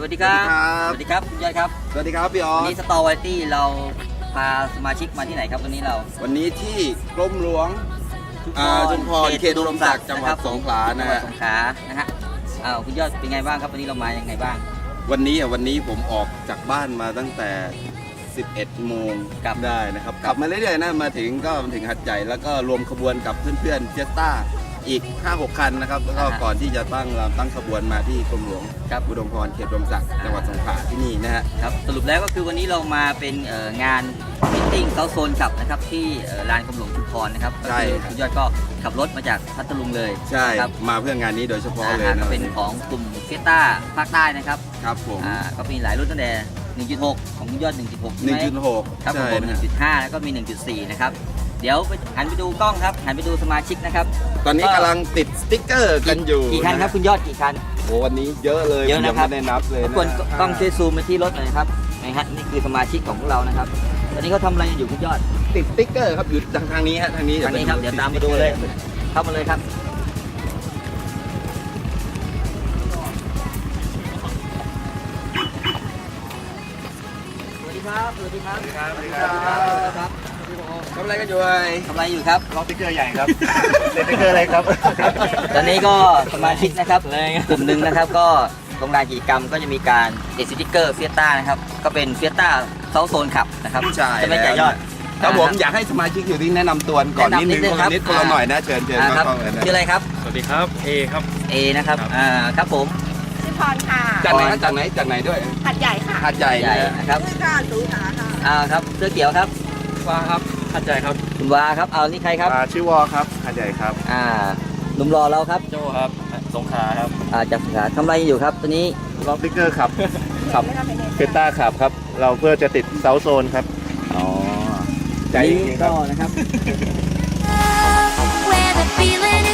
ครับสวัสดีครับ สวัสดีครับคุณยอดครับ สวัสดีครับพี่ออวันสนี้สตอร์ไวตี้เราพาสมาชิกมาที่ไหนครับวันนี้เรา วันนี้ที่กรมหลวงอ่าชุมพรเขตอุดมศักดิ์จังหวัดสงขลานะจังหวัดฮะสงขลานะฮะอ้าวคุณยอดเป็นไงบ้างครับวันนี้เรามายังไงบ้าง วันนี้อะวันนี้ผมออกจากบ้านมาตั้งแต่ 11 โมงครับได้นะครับขับมาเรื่อยๆนะมาถึงก็มาถึงหัดใหญ่แล้วก็รวมขบวนกับเพื่อนๆเจสต้า อีก 5-6 คันนะครับ แล้วก็ก่อนที่จะตั้งลำตั้งขบวนมาที่กรมหลวงครับอุดมพรเขตอุดมศักดิ์จังหวัดสงขลาที่นี่นะฮะครับสรุปแล้วก็คือวันนี้เรามาเป็นเอ่องานมิทติ้งเซาโซนขับนะครับที่เอ่อลานกรมหลวงชุมพรนะครับก็ใช่คือครับคุณยอดก็ขับรถมาจากพัทลุงเลยใช่ครับมาเพื่องานนี้โดยเฉพาะอ่าเลยก็นะเป็นของกลุ่มเฟียต้าภาคใต้นะครับครับผมอ่าก็มีหลายรุ่นตั้งแต่1.6 ของคุณยอด 1.6ใช่ไหม1.6 ครับผมใช่นะฮะ1.5 แล้วก็มี 1.4 นะครับ เดี๋ยวไปหันไปดูกล้องครับ หันไปดูสมาชิกนะครับ ตอนนี้กำลังติดสติ๊กเกอร์กันอยู่กี่คันครับคุณยอดกี่คัน โอ้วันนี้เยอะเลยเยอะนะครับงไม่ได้นับเลยรบนะกวนกล้องช่วยซูมไปที่รถหน่อยนะครับนะฮะนี่คือสมาชิกของพวกเรานะครับ ตอนนี้เขาทำอะไรกันอยู่คุณยอด ติดสติ๊กเกอร์ครับอยู่ทางทางนี้ฮะทางนี้ทางนี้ครับ เดี๋ยวตามมาดูเลย เข้ามาเลยครับ สวัสดีครับ สวัสดีครับ สวัสดีครับ สวัสดีครับ ทำ อะไรกันอยู่ไอ้ทำอะไรอยู่ครับ ล็อกติ๊กเกอร์ใหญ่ครับเซ็นติ๊กเกอร์อะไรครับ ตอนนี้ก็สมาชิกนะครับกลุ่มหนึ่งนะครับก็โรงงานกิจกรรมก็จะมีการติดสติ๊กเกอร์เฟียต้านะครับ ก็เป็นเฟียต้าเซาโซนขับนะครับใช่ไหม่จ่ายยอดครับผมอยากให้สมาชิกอยู่ที่แนะนำตัวก่อนนิดนึงแนะนำนิดนึงคนครัละบนิดคนละหน่อยนะเชิญเชิญอ่าครับกล้องเลยนะชื่ออะไรครับ สวัสดีครับเอครับ A นะครับครับอ่าครับผมชื่อพรค่ะจากไหนฮะจากไหนจากไหนด้วยหัดใหญ่ค่ะหาดใหญ่ใหญ่นะนะครับชื่อการสูหาค่ะอ่าครับเสื้อเขียวครับฟ้าครับ หัดใหญ่ครับคุณวาครับเอานี่ใครครับอ่าชื่อวอครับหัดใหญ่ครับ อ่าหนุ่มรอเราครับโจครับ สงขลาครับอ่าจากสงขลาทำอะไรอยู่ครับตอนนี้ล็อกติ๊กเกอร์ขับขับเฟต้าขับครับ เราเพื่อจะติดเซาโซนครับอ๋อใจอันจนี้ริงๆคก็รับนะครับ Where the feeling